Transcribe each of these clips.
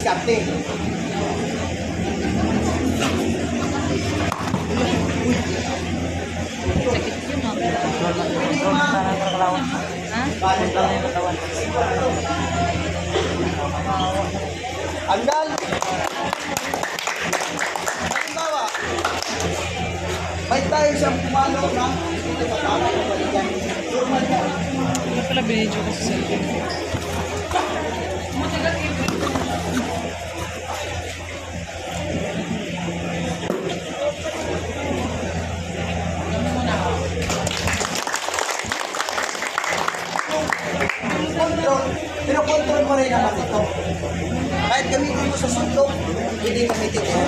Karte. Sakit. Halimbawa, may tayo siyang pumalo na hindi matama yung balikan. Normal yan. Ano pala binidyo ko sa cellphone? Control. Pero control mo rin naman ito. Kahit gamitin mo sa suntok, hindi gamitin ito.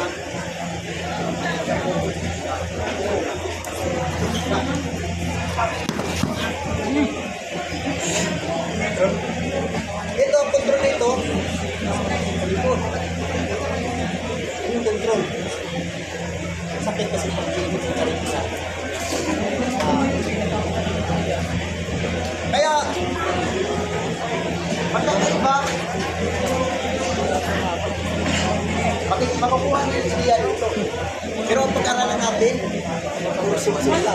Ito, control nito. Likod. Yung control. Sakit kasi pag ginit sa karikisa. Makukuha yung idea dito? Pero ang pag-aralan natin, puro simula.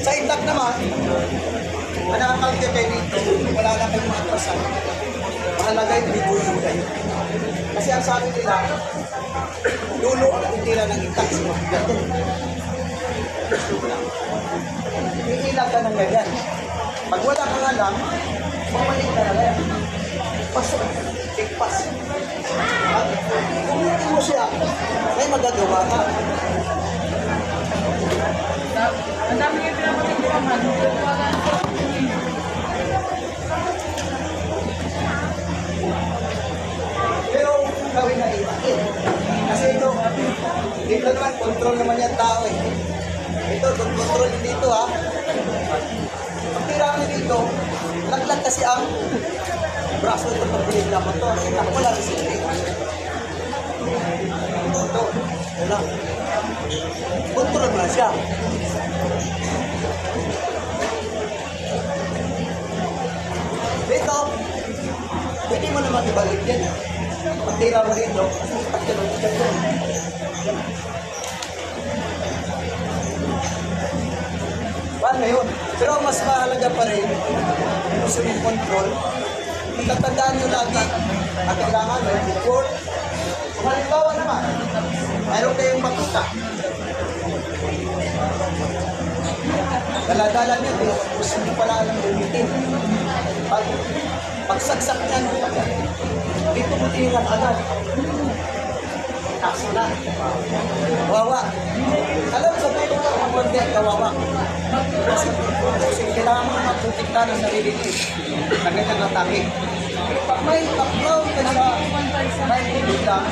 Sa itak naman, ang nakakalkyo kayo dito, wala na kayong mga atrasan. Mahalaga yung biguyo kayo. Kasi ang sabi nila, dulo ang titira ng itak sa mga gato. Iilag ka ng ganyan. Pag wala kang alam, Pumalik ka na lang. Pasok. Take pass. At kung hindi mo siya, may magagawa ka. Ang dami yung pinapatiguran. Pero gawin na iba. Kasi ito, dito naman, control naman yan tao eh. Ito, control dito ha. Pag tira mo dito, laglag kasi ang braso ito pag binigla mo to. Kasi ako wala rin sila. Ito, wala. Control mo na siya. Dito, pwede mo naman ibalik yan. Pag tira mo dito, pag ganun, ganun. Paano yun? Pero mas mahalaga pa rin, gusto mong control, tatandaan nyo lagi, ang kailangan mo, halimbawa naman, mayroon kayong matuta. Dala-dala pero gusto nyo pala alam gamitin. Pag pagsaksak niyan, dito mo tingnan agad. Kaso na. Wawa. Alam sa tuto ka, ang order, kawawa. Kasi, kasi kailangan mo protektahan ang sarili mo. Sa ganyan atake. Pag may background ka sa may lang,